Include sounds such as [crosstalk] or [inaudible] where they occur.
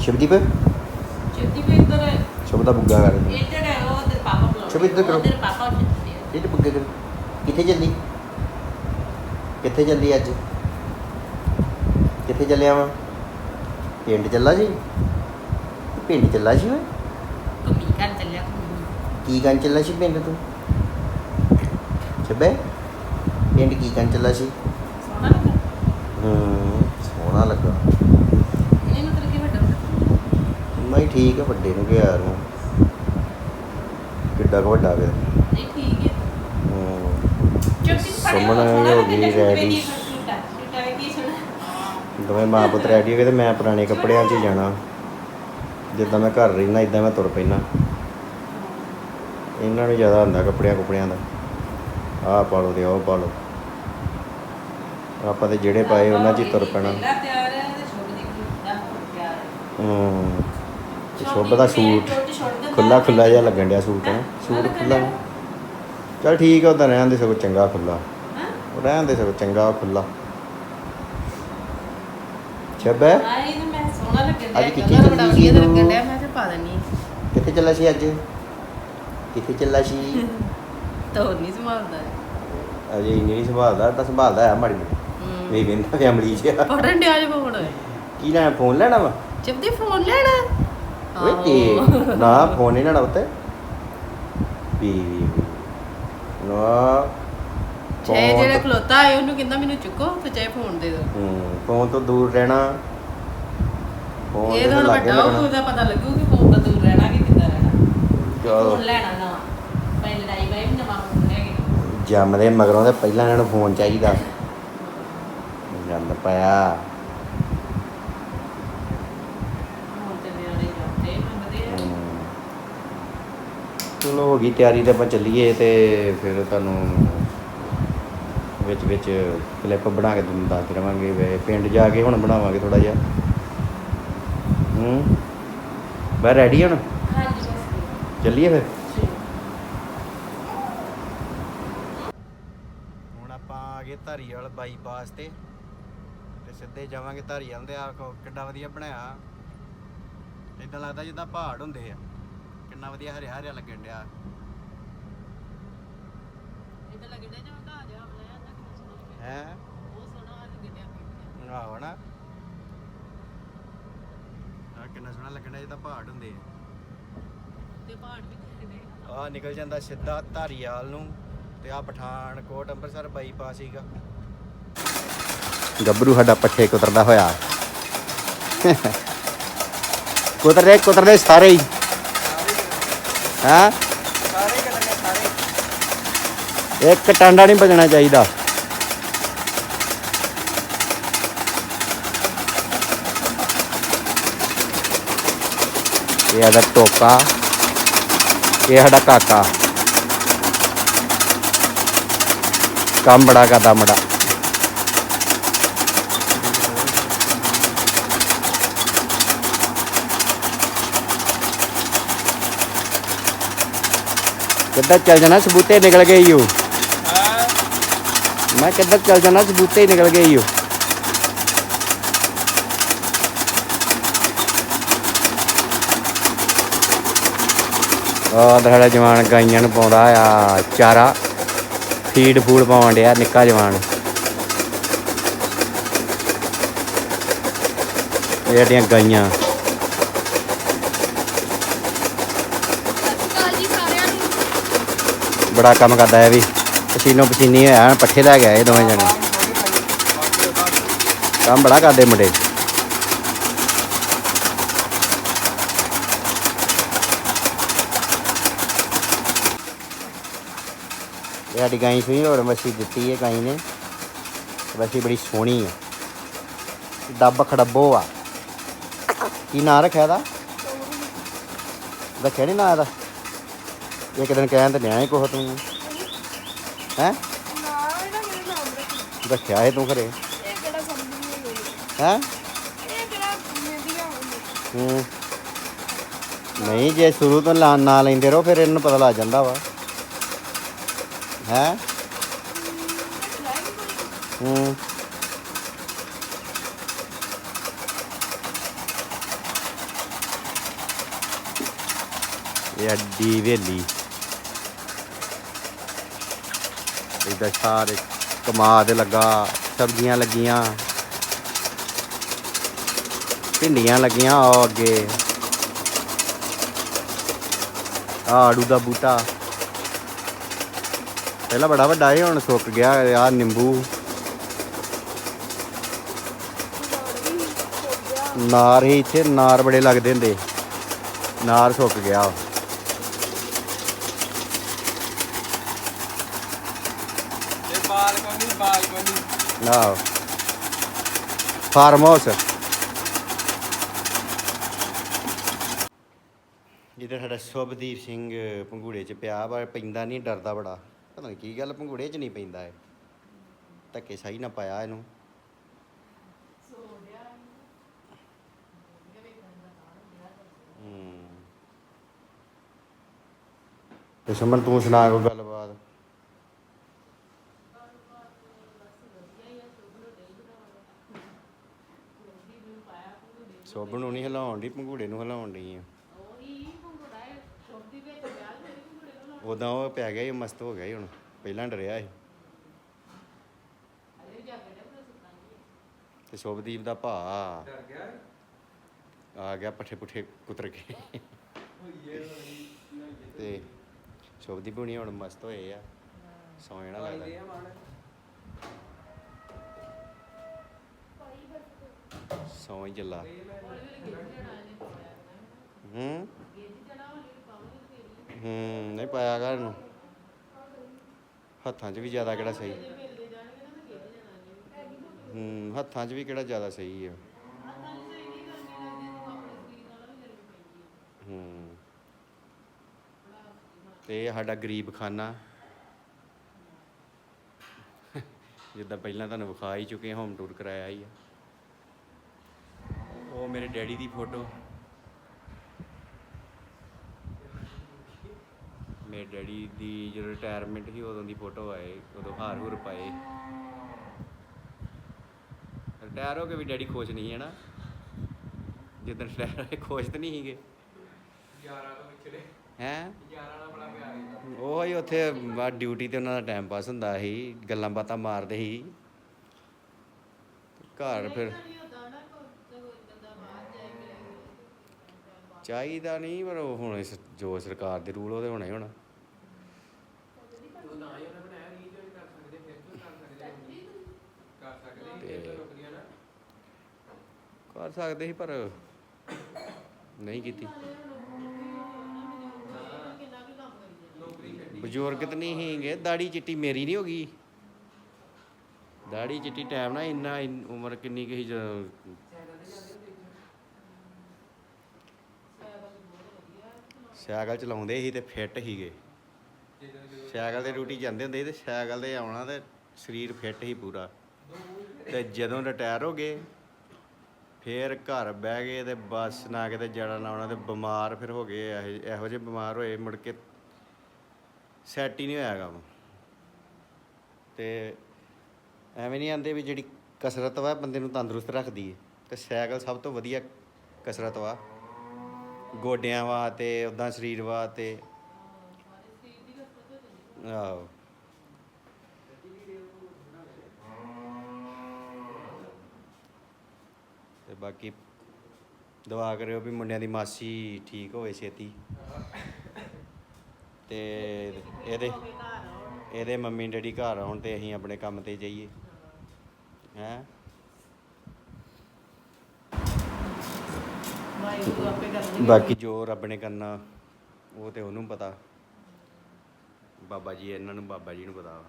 ਸ਼ਿਵਦੀਪ? ਚਿੱਤੀ ਵੀ ਇੱਧਰ ਹੈ। ਸ਼ੁਭ ਦਾ ਬੁੱਗਾ ਕਰ ਇੱਧਰ ਹੈ ਉਹ ਤੇ ਪਾਪਾ ਬੁਲਾਉਂਦੇ ਚੁੱਪ ਇੱਧਰ ਕਰੋ। ਉਧਰ ਪਾਪਾ ਚਿੱਤੀ ਹੈ ਇਹ ਬੁੱਗਾ ਕਰ ਕਿੱਥੇ ਚੱਲੀ? ਕਿੱਥੇ ਚੱਲੀ ਅੱਜ? ਕਿੱਥੇ ਚੱਲਿਆ ਵਾ? ਪਿੰਡ ਚੱਲਾ ਜੀ ਪਿੰਡ ਚੱਲਾ ਸੀ ਓਏ? ਕਮੀ ਕਰ ਚੱਲਿਆ ਘੁੰਮੀ। ਕੀ ਕਰਨ ਚੱਲਾ ਸੀ ਪਿੰਡ ਤੂੰ? ਛੱਬੇ ਪਿੰਡ ਕੀ ਕਰਨ ਚੱਲਾ ਸੀ? ਸੋਹਣਾ ਲੱਗਾ। ਹੂੰ ਸੋਹਣਾ ਲੱਗਾ ਇਹ ਮਤਲਬ ਕਿ ਵੱਡਾ ਮੈਂ ਠੀਕ ਆ ਵੱਡੇ ਨੂੰ ਗਿਆ ਨੂੰ ਕਿੱਡਾ ਕੁ ਵੱਡਾ ਵੇ ਨਹੀਂ ਠੀਕ ਹੈ। ਸੁਮਨ ਹੋ ਗਈ ready। ਦੋਵੇਂ ਮਾਂ ਪੁੱਤ ਰੈਡੀ ਹੋ ਗਏ ਤੇ ਮੈਂ ਪੁਰਾਣੇ ਕੱਪੜਿਆਂ 'ਚ ਹੀ ਜਾਣਾ। ਜਿੱਦਾਂ ਮੈਂ ਘਰ ਰਹਿਣਾ ਇਦਾਂ ਮੈਂ ਤੁਰ ਪੈਣਾ ਇਹਨਾਂ ਨੂੰ ਜ਼ਿਆਦਾ ਹੁੰਦਾ ਕੱਪੜਿਆਂ ਕੁਪੜਿਆਂ ਦਾ। ਆਹ ਪਾ ਲਓ ਤੇ ਉਹ ਪਾ ਲਓ। ਆਪਾਂ ਤੇ ਜਿਹੜੇ ਪਾਏ ਉਹਨਾਂ 'ਚ ਹੀ ਤੁਰ ਪੈਣਾ। ਹੈ। ਸ਼ੁਭ ਦੀ ਸੂਟ। ਖੁੱਲਾ ਖੁੱਲਾ ਜਿਹਾ ਲੱਗਣ ਡਿਆ ਸੂਟ ਹੈ ਸੂਟ ਖੁੱਲਾ ਚਲ ਠੀਕ ਆ ਉਦਾਂ ਰਹਿਣ ਦੇ ਸਗੋਂ ਚੰਗਾ ਖੁੱਲਾ ਰਹਿਣ ਦੇ ਸਗੋਂ ਚੰਗਾ ਖੁੱਲਾ ਛੱਬੇ ਆਈ ਨੂੰ ਮੈਂ ਸੋਹਣਾ ਲੱਗਣ ਅੱਜ ਕਿੱਥੇ ਕਲਰ ਬੜਾ ਵਧੀਆ? ਲੱਗਣ ਡਿਆ, ਮੈਂ ਤੇ ਪਾ ਦਨੀ ਕਿੱਥੇ ਚੱਲਾ ਸੀ ਅੱਜ? ਕਿੱਥੇ ਚੱਲਾ ਸੀ? [laughs] ਤੋ ਨਹੀਂ ਸੰਭਾਲਦਾ। ਅਜੇ ਇੰਨੀ ਨਹੀਂ ਸੰਭਾਲਦਾ ਤਾਂ ਸੰਭਾਲਦਾ ਆ ਮਾੜੀ ਨਹੀਂ ਕਹਿੰਦਾ ਫੈਮਿਲੀ 'ਚ। ਪੜਨ ਡਿਆ ਜੇ ਫੋਨ ਕੀ ਲੈਣਾ ਫੋਨ ਲੈਣਾ ਵਾ? ਚਿਪਦੀ ਫੋਨ ਲੈਣਾ। ਉੱਤੇ ਵੀ ਵੀ ਵੀ। ਨਾ ਫੋਨ ਜਿਹੜਾ ਖਲੋਤਾ ਹੈ ਉਹਨੂੰ ਕਹਿੰਦਾ ਮੈਨੂੰ ਚੁੱਕੋ ਤੇ ਚਾਹੇ ਫੋਨ ਦੇ ਦਿਓ ਫੋਨ ਤੋਂ ਦੂਰ ਰਹਿਣਾ ਫੋਨ ਇਹ ਦੇ ਤਾਂ ਵੱਡਾ ਲੱਗਣਾ ਉਹਦਾ ਪਤਾ ਲੱਗੂ ਕਿ ਫੋਨ ਤੋਂ ਦੂਰ ਰਹਿਣਾ ਕਿ ਕਿੱਦਾਂ ਰਹਿਣਾ ਚਲੋ ਲੈਣਾ ਨਾ ਪਹਿਲੇ ਲੜਾਈ ਬਾਈ ਵੀ ਨਵਾਂ ਫੋਨ ਲੈ ਕੇ ਜੰਮਦੇ ਮਗਰੋਂ ਤੇ ਪਹਿਲਾਂ ਇਹਨਾਂ ਨੂੰ ਫੋਨ ਚਾਹੀਦਾ ਗੰਦ ਪਿਆ ਹੁਣ ਤੇ ਨਿਆਣੇ ਜਾਂਦੇ ਮੰਗਦੇ ਆ ਹਮ। ਚਲੋ ਹੋ ਗਈ ਤਿਆਰੀ ਤੇ ਆਪਾਂ ਚੱਲੀਏ ਤੇ ਫਿਰ ਤੁਹਾਨੂੰ ਵਿੱਚ ਵਿੱਚ ਕਲਿੱਪ ਬਣਾ ਕੇ ਤੁਹਾਨੂੰ ਦੱਸਦੇ ਰਵਾਂਗੇ ਵੇ ਪਿੰਡ ਜਾ ਕੇ ਹੁਣ ਬਣਾਵਾਂਗੇ ਥੋੜਾ ਜਿਹਾ। ਹੂੰ? ਬੈ ਰੈਡੀ ਹੁਣ? ਹਾਂਜੀ ਬਸ। ਚੱਲੀਏ ਫਿਰ? ਹੁਣ ਆਪਾਂ ਆ ਗਏ ਧਾਰੀਵਾਲ ਬਾਈਪਾਸ ਤੇ ਤੇ ਸਿੱਧੇ ਜਾਵਾਂਗੇ ਧਾਰੀਵਾਲ ਤੇ। ਆ ਕਿੱਡਾ ਵਧੀਆ ਬਣਾਇਆ। ਇਦਾਂ ਲੱਗਦਾ ਜਿੱਦਾਂ ਪਹਾੜ ਹੁੰਦੇ ਆ। ਕਿੰਨਾ ਵਧੀਆ ਹਰਿਆ ਹਰਿਆ ਲੱਗਣ ਡਿਆ। ਇਦਾਂ ਲੱਗਦਾ ਜਿਵੇਂ ਘਾ ਜਾ ਬਣਾਇਆ ਤਾਂ ਕਿੰਨਾ। ਹੈ? ਬਹੁਤ ਸੋਹਣਾ ਲੱਗਿਆ ਆਹੋ ਨਾ। ਆ ਕਿੰਨਾ ਸੋਹਣਾ ਲੱਗਣਾ ਜਿੱਦਾਂ ਪਹਾੜ ਹੁੰਦੇ ਤੇ ਪਹਾੜ ਵੀ ਦਿਖਦੇ ਆ ਆ ਨਿਕਲ ਜਾਂਦਾ ਸਿੱਧਾ ਧਾਰੀਵਾਲ ਨੂੰ ਤੇ ਆ ਪਠਾਨਕੋਟ ਅੰਮ੍ਰਿਤਸਰ ਬਾਈਪਾਸ ਹੀਗਾ ਗੱਭਰੂ ਸਾਡਾ ਪੱਠੇ ਕੁਤਰਦਾ ਹੋਇਆ। ਕੁਤਰ ਦੇ ਕੁਤਰ ਦੇ ਸਾਰੇ ਹੀ। ਹਾਂ? ਸਾਰੇ ਕੱਢਣੇ ਸਾਰੇ ਇੱਕ ਟਾਂਡਾ ਨਹੀਂ ਬਜਣਾ ਚਾਹੀਦਾ। ਇਹ ਸਾਡਾ ਟੋਕਾ ਇਹ ਸਾਡਾ ਕਾਕਾ। ਕੰਮ ਬੜਾ ਕਰਦਾ ਮੁੰਡਾ। ਕਿੱਦਾਂ ਚੱਲ ਜਾਣਾ ਸਬੂਤੇ ਨਿਕਲ ਗਏ ਹਾਂ। ਮੈਂ ਕਿੱਦਾਂ ਚੱਲ ਜਾਣਾ ਸਬੂਤੇ ਨਿਕਲ ਗਏ ਈਓ ਉਹ ਸਾਡਾ ਜਵਾਨ ਗਾਈਆਂ ਨੂੰ ਪਾਉਂਦਾ ਆ ਚਾਰਾ। ਫੀਡ ਫੂਡ ਪਾਉਣ ਡਿਆ ਨਿੱਕਾ ਜਵਾਨ। ਇਹ ਸਾਡੀਆਂ ਗਾਈਆਂ ਜੀ ਸਾਰਿਆਂ ਨੂੰ ਬੜਾ ਕੰਮ ਕਰਦਾ ਇਹ ਵੀ। ਪਸੀਨੋ ਪਸੀਨੀ ਹੋਇਆ, ਪੱਠੇ ਲੈ ਗਿਆ ਇਹ ਦੋਵੇਂ ਜਣੇ। ਕੰਮ ਬੜਾ ਕਰਦੇ ਮੁੰਡੇ। ਇਹ ਸਾਡੀ ਗਾਈ ਸੂਈ ਹੋਰ ਮੱਛੀ ਦਿੱਤੀ ਹੈ ਗਾਈ ਨੇ। ਮੱਛੀ ਬੜੀ ਸੋਹਣੀ ਹੈ। ਡੱਬ ਖੜੱਬੋ ਆ। ਕੀ ਨਾਂ ਰੱਖਿਆ ਇਹਦਾ? ਰੱਖਿਆ ਨਹੀਂ ਨਾਂ ਇਹਦਾ? ਇੱਕ ਦਿਨ ਕਹਿਣ ਤੇ ਨਿਆਂ ਹੀ ਕੋਹ ਤੂੰ। ਹੈ? ਰੱਖਿਆ ਇਹ ਤੂੰ ਘਰੇ ਹੈ? ਹੂੰ? ਨਹੀਂ ਜੇ ਸ਼ੁਰੂ ਤੋਂ ਲਾ- ਨਾਂ ਲੈਂਦੇ ਰਹੋ ਫਿਰ ਇਹਨੂੰ ਪਤਾ ਲੱਗ ਜਾਂਦਾ ਵਾ। ਹੈ? ਹੂੰ। ਇਹ ਅੱਡੀ ਵੇਲੀ ਇਹਦਾ ਸਾਰੇ ਕਮਾਦ ਲੱਗਾ, ਸਬਜ਼ੀਆਂ ਲੱਗੀਆਂ। ਭਿੰਡੀਆਂ ਲੱਗੀਆਂ ਉਹ ਅੱਗੇ। ਆ ਆੜੂ ਦਾ ਬੂਟਾ। ਪਹਿਲਾਂ ਬੜਾ ਵੱਡਾ ਸੀ, ਹੁਣ ਸੁੱਕ ਗਿਆ ਆ ਨਿੰਬੂ। ਨਾਰ ਹੀ ਇੱਥੇ, ਨਾਰ ਬੜੇ ਲੱਗਦੇ ਹੁੰਦੇ। ਨਾਰ ਸੁੱਕ ਗਿਆ। ਬਾਲਕੋਨੀ ਨਾ ਫਾਰਮ ਹਾਊਸ ਜਿੱਧਰ ਸਾਡਾ ਸੁਭਦੀਪ ਸਿੰਘ ਪੰਗੂੜੇ ਚ ਪਿਆ ਪਰ ਪੈਂਦਾ ਨਹੀਂ ਡਰਦਾ ਬੜਾ। ਪਤਾ ਨਹੀਂ ਕੀ ਗੱਲ ਪੰਗੂੜੇ ਚ ਨਹੀਂ ਪੈਂਦਾ ਇਹ। ਧੱਕੇ ਸਹੀ ਨਾ ਪਾਇਆ ਇਹਨੂੰ। ਹੂੰ। ਤੇ ਸਮਨ ਤੂੰ ਸੁਣਾ ਕੋਈ ਗੱਲਬਾਤ? ਸੋਬ ਨੂੰ ਨਹੀਂ ਹਿਲਾਉਣ ਦੀ ਪੰਗੂੜੇ ਨੂੰ ਹਿਲਾਉਣ ਦੀ ਆ। ਉਦਾਂ ਉਹ ਪੈ ਗਿਆ ਹੀ ਮਸਤ ਹੋ ਗਿਆ ਸੀ ਹੁਣ, ਪਹਿਲਾਂ ਡਰਿਆ ਸੀ। ਤੇ ਸ਼ੋਭਦੀਪ ਦਾ ਭਾ। ਡਰ ਗਿਆ ਆ ਗਿਆ ਪੱਠੇ ਪੁੱਠੇ ਕੁਤਰ ਕੇ। ਤੇ ਸ਼ੋਭਦੀਪ ਹੁਣੀ ਹੁਣ ਮਸਤ ਹੋਏ ਆ। ਸੌ ਜਾਣਾ ਲੱਗਦਾ। ਆ ਹੀ ਚੱਲਾ। ਹੂੰ? ਹੂੰ, ਨਹੀਂ ਪਾਇਆ ਕਰ ਇਹਨੂੰ। ਹੱਥਾਂ 'ਚ ਵੀ ਜ਼ਿਆਦਾ ਕਿਹੜਾ ਸਹੀ। ਹੂੰ, ਹੱਥਾਂ 'ਚ ਵੀ ਕਿਹੜਾ ਜ਼ਿਆਦਾ ਸਹੀ ਆ। ਹੂੰ। ਤੇ ਸਾਡਾ ਗਰੀਬ ਖਾਨਾ ਜਿੱਦਾਂ ਪਹਿਲਾਂ ਤੁਹਾਨੂੰ ਵਿਖਾ ਹੀ ਚੁੱਕੇ ਹੋਮ ਟੂਰ ਕਰਾਇਆ ਹੀ ਆ। ਉਹ ਮੇਰੇ ਡੈਡੀ ਦੀ ਫੋਟੋ। ਮੇਰੇ ਡੈਡੀ ਦੀ ਜਦੋਂ ਰਿਟਾਇਰਮੈਂਟ ਸੀ ਉਦੋਂ ਦੀ ਫੋਟੋ ਆਏ ਉਦੋਂ ਹਾਰ ਹੂਰ ਪਾਏ। ਰਿਟਾਇਰ ਹੋ ਕੇ ਵੀ ਡੈਡੀ ਖੁਸ਼ ਨਹੀਂ ਹੈ ਨਾ ਜਦੋਂ ਰਿਟਾਇਰ ਹੋਏ ਖੁਸ਼ ਤਾਂ ਨਹੀਂ ਸੀਗੇ। ਯਾਰਾਂ ਤੋਂ ਵਿਛੜੇ ਹੈ? ਯਾਰਾਂ ਨਾਲ ਬੜਾ ਪਿਆਰ ਹੈ ਉਹ ਹੀ ਉੱਥੇ ਡਿਊਟੀ ਤੇ ਉਹਨਾਂ ਦਾ ਟਾਈਮ ਪਾਸ ਹੁੰਦਾ ਸੀ ਗੱਲਾਂ ਬਾਤਾਂ ਮਾਰਦੇ ਸੀ। ਘਰ ਫਿਰ ਚਾਹੀਦਾ ਨਹੀਂ, ਪਰ ਉਹ ਹੁਣ ਇਸ- ਜੋ ਸਰਕਾਰ ਦੇ ਰੂਲ ਉਹਦੇ ਹੋਣਾ ਹੀ ਹੋਣਾ। ਤੂੰ ਹੀ ਉਹਨੇ ਬਣਾਇਆ ਰੀਜਨ ਕਰ ਸਕਦੇ ਫਿਰ ਕਿਉਂ ਕਰ ਸਕਦੇ ਕਰ ਸਕਦੇ ਇਹ ਤਾਂ ਰੁਕ ਗਿਆ ਨਾ ਕਰ ਸਕਦੇ ਸੀ, ਪਰ ਨਹੀਂ ਕੀਤੀ। ਨੌਕਰੀ ਛੱਡੀ ਬਜ਼ੁਰਗ ਤਾਂ ਨਹੀਂ ਸੀਗੇ। ਦਾੜੀ ਚਿੱਟੀ ਮੇਰੀ ਨਹੀਂ ਹੋ ਗਈ। ਦਾੜੀ ਚਿੱਟੀ ਟਾਈਮ ਨਾ ਇੰਨਾ, ਇੰਨ- ਉਮਰ ਕਿੰਨੀ ਕੁ ਸੀ ਜਦੋਂ ਸਾਈਕਲ ਚਲਾਉਂਦੇ ਸੀ ਤੇ ਫਿੱਟ ਸੀਗੇ। ਜਦੋਂ ਸਾਈਕਲ ਤੇ ਡਿਊਟੀ ਜਾਂਦੇ ਹੁੰਦੇ ਸੀ ਤੇ ਸਾਈਕਲ ਤੇ ਆਉਣਾ ਤੇ ਸਰੀਰ ਫਿੱਟ ਸੀ ਪੂਰਾ। ਤੇ ਜਦੋਂ ਰਿਟਾਇਰ ਹੋ ਗਏ, ਫੇਰ ਘਰ ਬਹਿ ਗਏ ਤੇ ਬੱਸ ਨਾ ਕਿਤੇ ਜਾਣਾ ਨਾ ਆਉਣਾ ਤੇ ਬਿਮਾਰ ਫਿਰ ਹੋ ਗਏ। ਇਹੋ- ਇਹੋ ਜਿਹੇ ਬਿਮਾਰ ਹੋਏ ਮੁੜ ਕੇ ਸੈੱਟ ਹੀ ਨਹੀਂ ਹੋਇਆ ਕੰਮ। ਤੇ ਐਵੇਂ ਨਹੀਂ ਆਂਦੇ ਵੀ ਜਿਹੜੀ ਕਸਰਤ ਵਾ ਬੰਦੇ ਨੂੰ ਤੰਦਰੁਸਤ ਰੱਖਦੀ ਹੈ ਤੇ ਸਾਈਕਲ ਸਭ ਤੋਂ ਵਧੀਆ ਕਸਰਤ ਵਾ ਗੋਡਿਆਂ ਵਾਸਤੇ ਉਦਾਂ ਸਰੀਰ ਵਾਸਤੇ ਆਹੋ। ਤੇ ਬਾਕੀ ਦੁਆ ਕਰਿਓ ਵੀ ਮੁੰਡਿਆਂ ਦੀ ਮਾਸੀ ਠੀਕ ਹੋਵੇ ਛੇਤੀ। ਤੇ ਇਹਦੇ ਇਹਦੇ ਮੰਮੀ ਡੈਡੀ ਘਰ ਆਉਣ ਤੇ ਅਸੀਂ ਆਪਣੇ ਕੰਮ ਤੇ ਜਾਈਏ। ਹੈਂ? ਵਾਹਿਗੁਰੂ ਆਪੇ ਕਰਨਗੇ ਬਾਕੀ ਜੋ ਰੱਬ ਨੇ ਕਰਨਾ, ਉਹ ਤੇ ਉਹਨੂੰ ਪਤਾ। ਬਾਬਾ ਜੀ, ਇਹਨਾਂ ਨੂੰ ਬਾਬਾ ਜੀ ਨੂੰ ਪਤਾ ਵਾ।